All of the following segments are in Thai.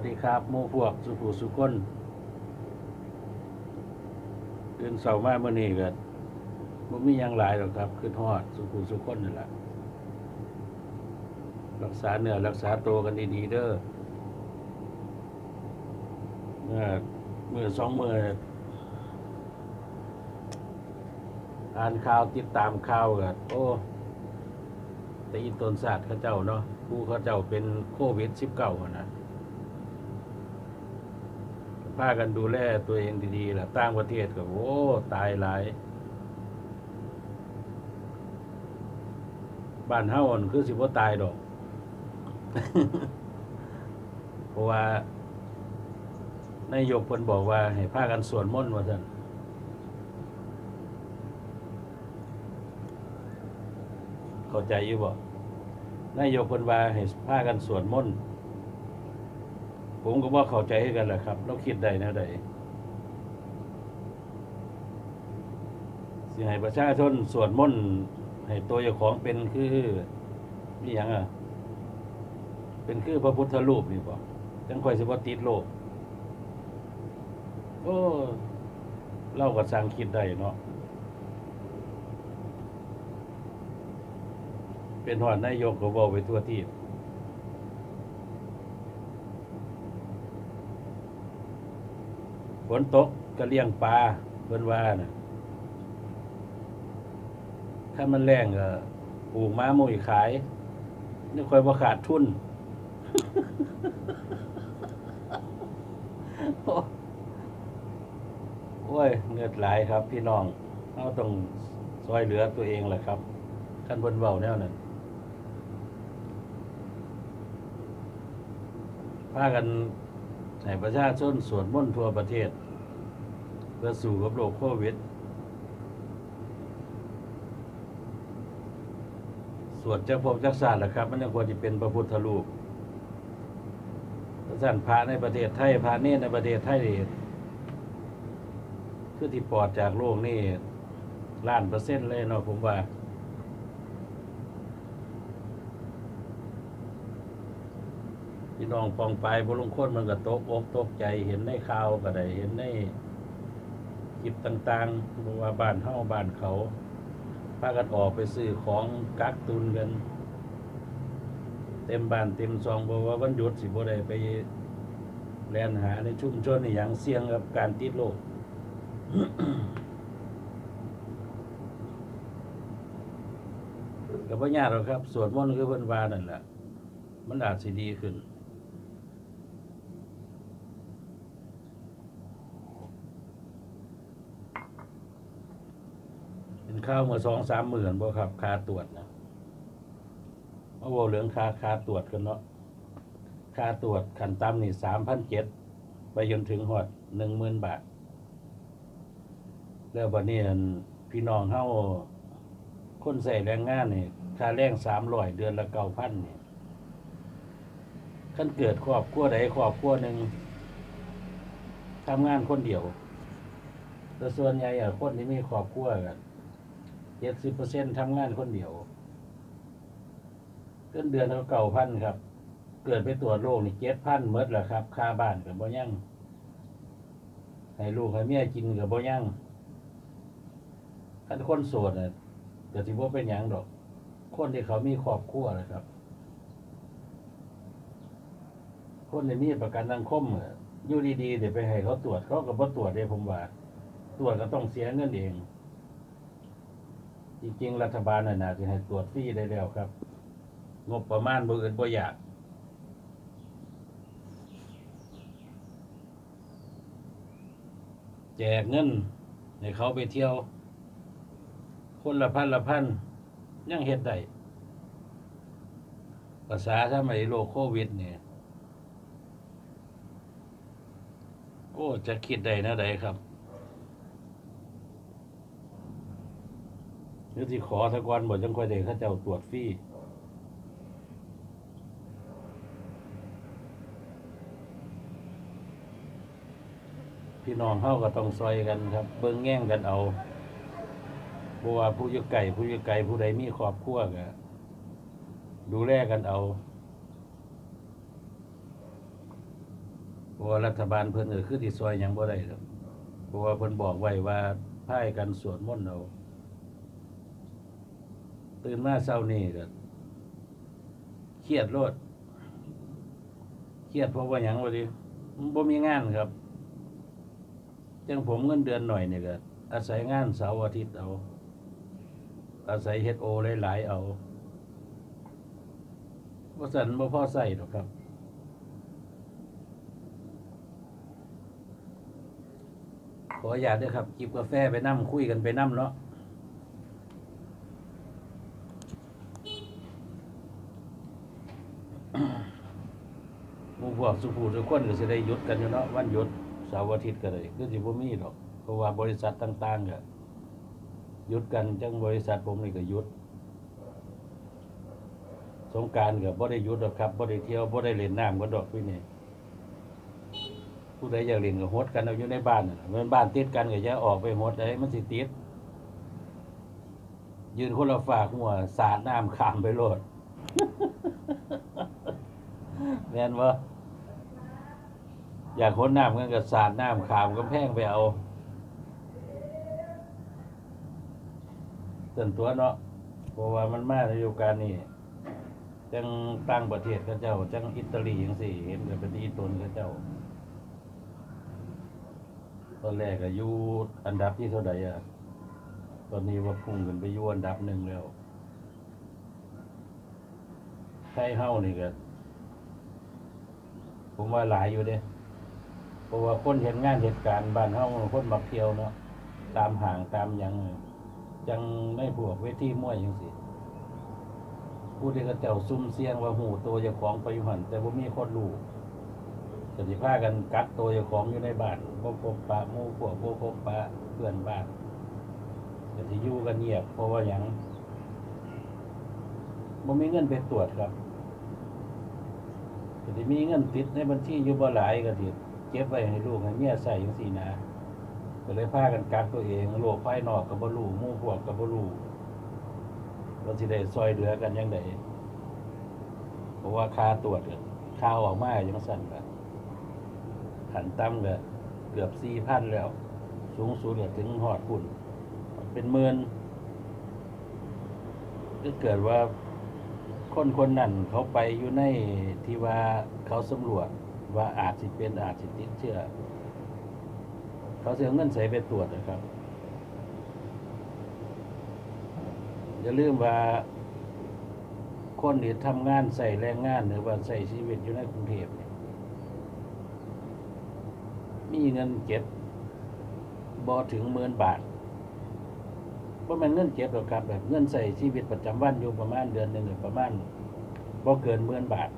วัสดีครับหมู่พวกสุขุสุคนตื่นเสาร์มาเมื่อนี้ก็บ่มียังหลายหรอกครับคือทอดสุขุสุคนนี่แหละรักษาเนื้อรักษาตัวกันดีๆเด้อเมื่อมือสองเมื่ออ่านข่าวติดตามข่าวก็โอ้แต่อีตนศาสตร์เขาเจ้าเนาะผู้เขาเจ้าเป็นโควิดสิบเก้านะ พากันดูแลตัวเองดีๆล่ะต่างประเทศก็โอ้ตายหลายบ้านเฮาอั่นคือสิบ่ตายดอก เพราะว่านายกเพิ่นบอกว่าให้พากันสวดมนต์ว่าซั่นเข้าใจอยู่บ่นายกเพิ่นว่าให้พากันสวดมนต์ ผมก็ว่าเข้าใจให้กันแหละครับ เราคิดได้นะใดสิให้ประชาชนสวดมนต์ให้ตัวเจ้าของเป็นคือนี่ยังอะเป็นคือพระพุทธรูปนี่ป่จังค่อยสิบ่ติดโลก โอ้เราก็สร้างคิดได้เนาะเป็นหอดนายกก็บอกไปทั่วที่ ฝนตกก็เลี้ยงปลาเพิ่นว่าน่ะถ้ามันแรงก็ปลูกม้ามุยขายนี่ค่อยบ่ขาดทุนโอ้ยเงือดหลายครับ พี่น้องเราต้องซอยเหลือตัวเองแหละครับท่านเพิ่นเว้าแนวนั้นพากัน ให้ประชาชนสวดมนต์ทั่วประเทศ เพื่อสู่กับโรคโควิด สวดจ้าพบจักศาสตร์แหละครับ มันยังควรจะเป็นพระพุทธรูปท่านพระในประเทศไทยพระเนตรในประเทศไทยนี่คือที่ปลอดจากโรคนี่ล้านเปอร์เซ็นต์เลยเนาะผมว่า พี่น้องปองไปบลงคนมันก็ตกอกตกใจเห็นในข่าวก็ได้เห็นในคลิปต่างๆบอกว่าบ้านเฮาบ้านเขาพากันออกไปซื้อของกักตุนกัน เต็มบ้านเต็มซองบอกว่าวันหยุดสิบ่ได้ไปแลนหาในชุมชนอย่างเสี่ยงกับการติดโรคก็บ่ยากหรอกครับสวดมนต์คือเพิ่นว่านั่นแหละมันอาจสิดีขึ้น เป็น ข้าวเมื่อสองสามหมื่นบ่ครับค่าตรวจนะมาบอกเรื่องค่าค่าตรวจกันเนาะค่าตรวจขันต่ำนี่สามพันเจ็ดไปจนถึงหอดหนึ่งหมื่นบาท แล้วบัดนี้พี่น้องเฮาคนใส่แรงงานนี่ค่าแรงสามร้อยเดือนละเก้าพันนี่ขั้นเกิดครอบครัวใดครอบครัวหนึ่งทำงานคนเดียวแต่ส่วนใหญ่คนที่มีครอบครัวกัน เจ็ดสิบเปอร์เซ็นต์ทำงานคนเดียวเกินเดือนเขาเก่าพันครับ เกิดไปตรวจโรคนี่เจ็ดพันเมดแหละครับค่าบ้านกับบ่ยั่งให้ลูกให้เมียกินกับบ่ยั่งคันคนโสดน่ะเกิดที่ว่าเป็นหยังดอก คนที่เขามีครอบครัวนะครับ คนที่มีประกันสังคมอยู่ดีๆเดี๋ยวไปให้เขาตรวจเขาก็บ่ตรวจเลยผมว่า ตรวจก็ต้องเสียเงินเอง จริงๆ รัฐบาลน่ะนะจะให้ตรวจฟรีได้แล้วครับ งบประมาณบ่อื่นบ่อยาก แจกเงินให้เขาไปเที่ยว คนละพันละพันยังเฮ็ดได้ภาษาสมัยโรคโควิดเนี่ย โอ้ จะคิดได้นะใดครับ รือที่ขอตะกอนบ่จังค่อยได้เขาเจ้าตรวจฟรีพี่น้องเฮาก็ต้องซอยกันครับ เบิ่งแง่งกันเอาบ่ว่าผู้อยู่ไกลผู้อยู่ไกลผู้ใดมีครอบครัวก็ดูแลกันเอาเพราะว่ารัฐบาลเพิ่นก็คือที่ซอยหยังบ่ได้ครับเพราะว่าเพิ่นบอกไว้ว่าพายกันสวดมนต์เอา ตื่นมาเช้านี้ก็เครียดโลดเครียดเพราะว่าหยังวะดิมันบ่มีงานครับจังผมเงินเดือนหน่อยเนี่ยก็อาศัยงานเสาร์อาทิตย์เอา อาศัยเฮ็ดโอหลายๆเอาบ่สันบ่พอใส่หรอกครับขออย่าตด้วยครับจิบกาแฟไปนั่งคุยกันไปนั่งเนาะ พวกสุภูทุกคนก็สิได้หยุดกันอยู่เนาะวันหยุดเสาร์อาทิตย์ก็เลยคือสิบ่มีดอกเพราะว่าบริษัทต่างๆก็หยุดกันจังบริษัทผมนี่ก็หยุด สงการก็บ่ได้หยุดดอกครับบ่ได้เที่ยวบ่ได้เล่นน้ำกันดอกพี่นี่ผู้ใดอยากเล่นก็โฮดกันเอาอยู่ในบ้านน่ะแมันบ้านติดกันก็อย่าออกไปโฮดได้มันสิติดยืนคนละฝากหัวสาดน้ำขามไปโลดแม่นบ่ อยากคนน้ำกันก็สาดน้ำขามกำแพงไปเอาส่วนตัวเนาะเพราะว่ามันมาในยุการนี้จังตั้งประเทศเขาเจ้า จังอิตาลีจังสี่เห็นกับเป็นอีตนเขาเจ้า ตอนแรกก็ยูอันดับที่เท่าใดอะตอนนี้ว่าพุ่งขึ้นไปยู่อันดับหนึ่งแล้วไทยเฮานี่ก็ผมว่าหลายอยู่เด้ เพราะว่าคนเห็นงานเหตุการณ์บ้านเฮาคนมักเที่ยวเนาะตามห่างตามหยังจังไม่พวกเวทีมวยจังซี่ผู้ที่เขาเจ้าซุ่มเสียงว่าหูตัวเจ้าของไปอยู่หันแต่บ่ามีคนรู้ก็สิพากันกักตัวเจ้าของอยู่ในบ้านบ่พบปะมู่พวกบ่พบปะเพื่อนบ้านก็สิอยู่กันเงียบเพราะว่าหยังบ่มีเงินไปตรวจครับก็สิมีเงินติดในบัญชีอยู่บ่หลายก็สิ เก็บไว้ให้ลูกให้เมียใช้จังซี่นะก็เลยพากันกักตัวเองโลกภายนอกก็บ่รู้หมู่พวกก็บ่รู้ว่าสิได้ซอยเหลือกันจังไดเพราะว่าค่าตรวจก็ค่าออกมาจังซั่นก็ขันต่ำก็เกือบ4,000แล้ว สูงสุดก็ถึงฮอดพุ่นเป็นหมื่นก็เกิดว่าคนคนนั้นเขาไปอยู่ในที่ว่าเขาสำรวจ ว่าอาจสิเป็นอาจสิติดเชื้อเขาเสียเงินใส่ไปตรวจนะครับอย่าลืมว่าคนที่ทำงานใส่แรงงานหรือว่าใส่ชีวิตอยู่ในกรุงเทพเนี่ยมีเงินเก็บบอถึงหมื่นบาทว่ามันเงินเก็บหรอกครับแบบเงินใส่ชีวิตประจำวันอยู่ประมาณเดือนหนึ่งหรือประมาณบ่เกินหมื่นบาท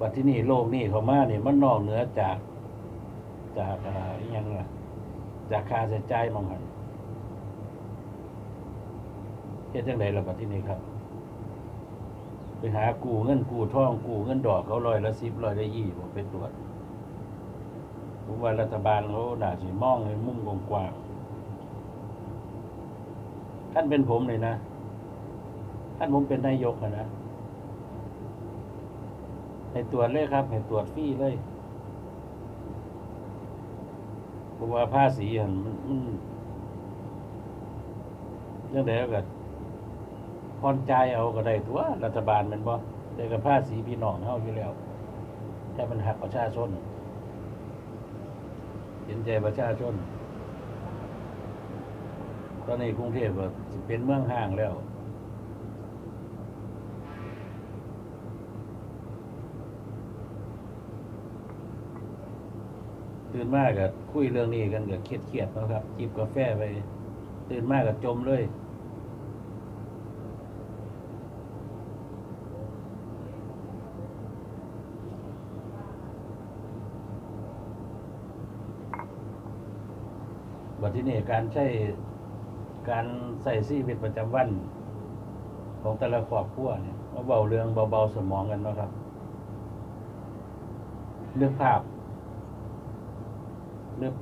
บัดที่นี่โลกนี่เขามาเนี่ยมันนอกเหนือจาก จากอ่าอหยังล่ะจากค่าใช้จ่ายมองหันเฮ็ดจังไดล่ะบัดที่นี่ครับ ไปหากู้เงินกู้ทองกู้เงินดอกเขาร้อยละสิบร้อยละยี่ผมไปตรวจผมว่ารัฐบาลเขาน่าสิมองในมุมกว้างท่านเป็นผมเลยนะ ท่านผมเป็นนายกนะ ให้ตรวจเลยครับ ให้ตรวจฟรีเลยเพราะว่าภาษีหันมันมันเรื่องใดก็ผ่อนจ่ายเอาก็ได้ตัวรัฐบาลมันบ่ได้กับภาษีพี่น้องเฮาอยู่แล้วแต่มันหักประชาชนเห็นใจประชาชนตอนนี้กรุงเทพก็เป็นเมืองห้างแล้ว ตื่นมากก็คุยเรื่องนี้กันก็เครียดๆเนะครับจิบกาแฟไป ตื่นมากก็จมเลยบัดที่นี่การใช้การใส่ชีวิตประจำวัน ของแต่ละครอบครัวเนี่ยเบาเรื่องเบาๆสมองกันนะครับเลือกภาพ นึก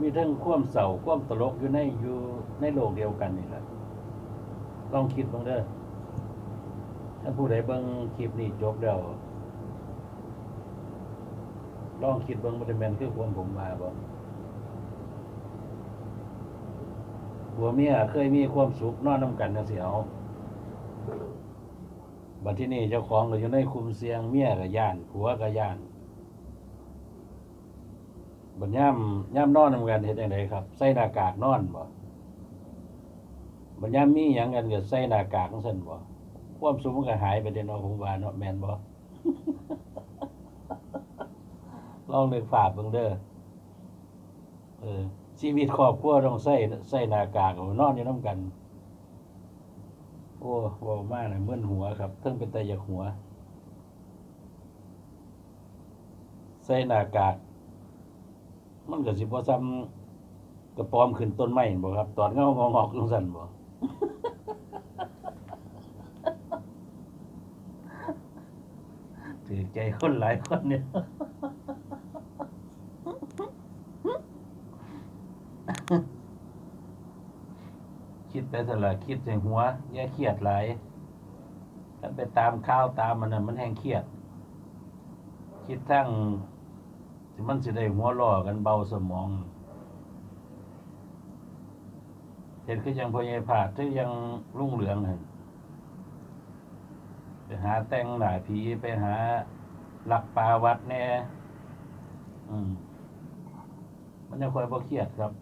มีทั้งความเศร้าความตลกอยู่ในอยู่ในโลกเดียวกันนี่แหละลองคิดบ้างเด้อถ้าผู้ใดเบิ่งคลิปนี้จบแล้วลองคิดเบิ่งบ่ได้แม่นคือความผมว่าบ่ผัวเมียเคยมีความสุขนอนนํกันจังซี่เอาบัดที่นี่เจ้าของก็อยู่ในคุมเสียงเมียก็ย่านผัวก็ย่าน บัดยามยามนอนนํกันเฮ็ดจังไดครับ ใส่หน้ากากนอนบ่บัดยามมีหยังกันก็ใส่หน้ากากจังซั่นบ่ความสุขมันก็หายไปเดนาะผมว่าเนาะแมนบ่ลองนึกภาพเบิ่งเด้อเออชีวิตครอบครัวต้องใส่ใส่หน้ากากเอนอนอยู่นํกัน โอ้ว้ามากเลยมึนหัวครับเทิงเป็นตาอยากหัว ใส่หน้ากาก มันก็สิบ่ซ้ำกระปอมขึ้นต้นไม้เห็นบ่ครับ ตอนเงางอกๆจังซั่นบ่ถือใจคนหลายคนเนี่ยคิดไปสละคิดใส่หัวอย่าเครียดหลายถ้าไปตามข้าวตามมันน่ะมันแห้งเครียด คิดทั้ง มันสิได้หัวล้อกันเบาสมองเห็นคือยังพยายผาดที่ยังรุ่งเหลืองเห็นไปหาแต่งหน้าผีไปหาหลักปลาวัดแน่อืม มันจะคอยบ่เครียดครับ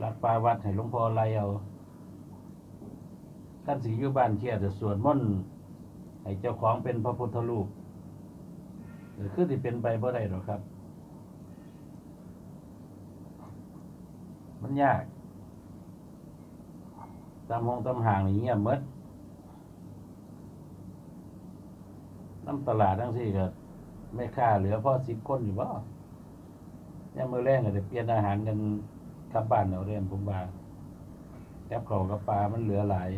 หลักปลาวัดให้หลวงพ่อไล่เอาท่านสีอยู่บ้านเครียดจะสวดมนต์ให้เจ้าของเป็นพระพุทธรูปหรือคือที่เป็นไปบ่ได้หรอกครับ มันยากตามห้องตามห่างอย่างเงี้ยเมดน้ำตลาดทั้งสี่ก็ไม่ค่าเหลือพ่อสิบคนอยู่บ่เนี่ยมือแรงก็จะเปลี่ยนอาหารกันกลับบ้านเอาเรียนผมว่าแกับเขากับปลามันเหลือหลาย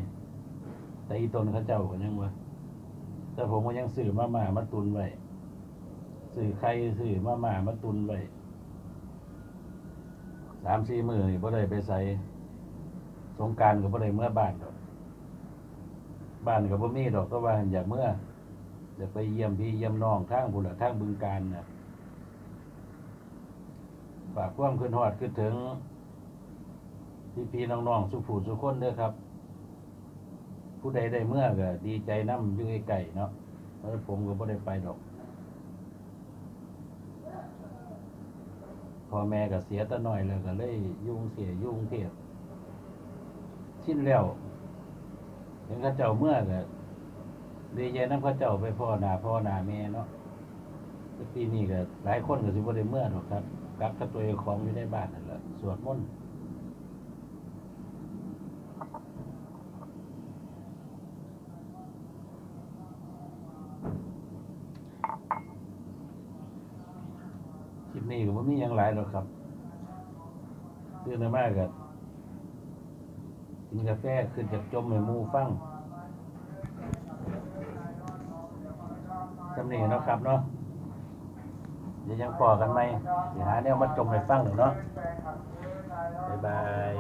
แต่อีตนเขาเจ้าก็ยังว่าแต่ผมก็ยังซื้อมาหม่ามาตุนไว้ซื้อไข่ซื้อมาหม่ามาตุนไว้ สามสี่มือนี่บ่ได้ไปใส่สงการก็บ่ได้เมื่อบ้านดอก บ้านก็บ่มีดอกก็ว่าอยากเมื่ออยากไปเยี่ยมพี่เยี่ยมน้องทางพุ่นละทางบึงการน่ะฝากความคืนฮอดคือถึงพี่พี่ๆน้องๆสุผูสุคนเด้อครับ ผู้ใดได้เมื่อก็ดีใจน้ำยู่ไกลๆเนาะแล้วผมก็บ่ได้ไปดอก พ่อแม่ก็เสียแตะน้อยเลยก็เลยยุ่งเสียยุ่งเทียบชิ้นแล้วเห็นข้าเจ้าเมื่อก็ดีใจน้ำข้าเจ้าไปพ่อหนาพ่อหนาแม่เนาะแต่ปีนี้ก็หลายคนก็สิบ่ได้เมื่อหรอกครับกักกับตัวเองของอยู่ในบ้านนั่นแหละสวดมนต์ นี่ก็บ่มีอยังหลายหรอกครับตื่นมากก็กินกาแฟขึ้นจากจมในมูฟังจำนี่เนาะครับเนาะเดี๋ยวยังปอกันไหมเดี๋ยวหาแนวมาจมในฟังหน่อเนาะบ๊ายบาย